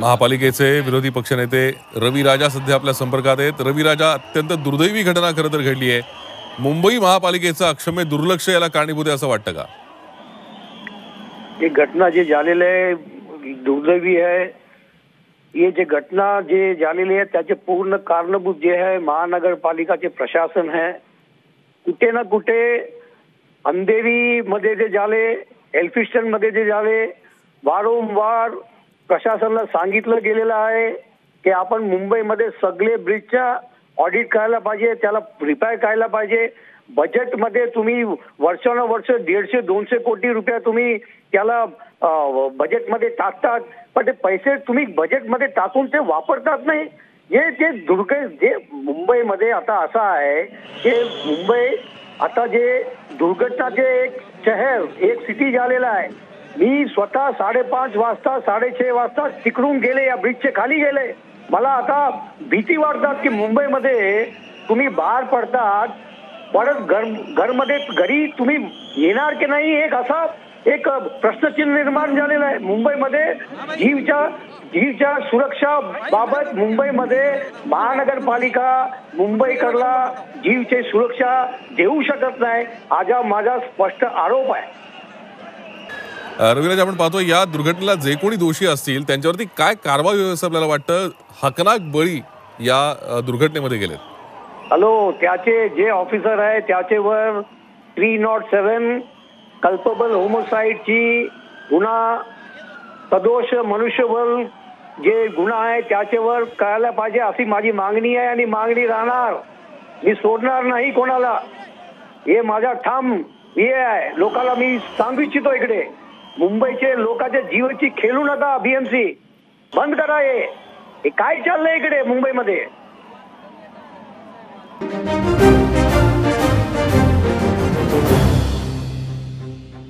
महापालिकेचे विरोधी पक्षनेते रवी राजा सध्या आपल्या संपर्कात आहेत. रवी राजा अत्यंत दुर्दैवी घटना खरं तर घडली आहे. मुंबई महापालिकेचं अक्षम्य दुर्लक्ष याला कारणीभूत आहे असं वाटतं का? ये घटना जे झालेलं आहे, दुर्दैवी आहे. हे जे घटना जे झालेली आहे, त्याचे पूर्ण कारणभूत जे आहे, महानगरपालिकाचे प्रशासन आहे. कुठे ना कुठे अंधेरी मध्ये जे झाले एल्फिस्टन मध्ये जे झाले, वारंवार प्रशासनाला सांगितलं गेलेलं आहे की आपण मुंबईमध्ये सगळे ब्रिजच्या ऑडिट करायला पाहिजे त्याला रिपेअर करायला पाहिजे. बजेटमध्ये तुम्ही वर्षानुवर्ष दीडशे दोनशे कोटी रुपये तुम्ही त्याला बजेटमध्ये टाकतात. पण ते पैसे तुम्ही बजेटमध्ये टाकून ते वापरतात नाही. हे जे दुर्ग जे मुंबईमध्ये आता असं आहे की मुंबई आता जे दुर्घटनाचे एक शहर एक सिटी झालेलं आहे मी स्वतः साडेपाच वाजता साडेछे वाजता तिकडून गेले या ब्रिजचे खाली गेले. मला आता भीती वाटतात की मुंबईमध्ये तुम्ही बाहेर पडतात. परत घर घरमध्ये घरी तुम्ही येणार की नाही एक असा एक प्रश्नचिन्ह निर्माण झालेलं आहे. मुंबईमध्ये जीवच्या जीवच्या सुरक्षा बाबत मुंबईमध्ये महानगरपालिका मुंबईकरला जीवची सुरक्षा देऊ शकत नाही हा माझा स्पष्ट आरोप आहे. रविराज आपण पाहतो या दुर्घटनेला जे कोणी दोषी असतील त्यांच्यावरती काय कारवाई होईल असं आपल्याला वाटतं? हकनाक बळी या दुर्घटनेमध्ये गेलेत. हॅलो त्याचे जे ऑफिसर आहे त्याच्यावर थ्री नॉट सेवन कल्पबल होमोसाईडची गुन्हा सदोष मनुष्यबल जे गुन्हा आहे त्याच्यावर करायला पाहिजे अशी माझी मागणी आहे आणि मागणी राहणार. मी सोडणार नाही कोणाला. हे माझा ठाम हे आहे. लोकाला मी सांगू इच्छितो इकडे. मुंबईचे लोकांच्या जीवाची खेळू नका बीएमसी बंद करा हे. हे काय चाललंय इकडे मुंबईमध्ये?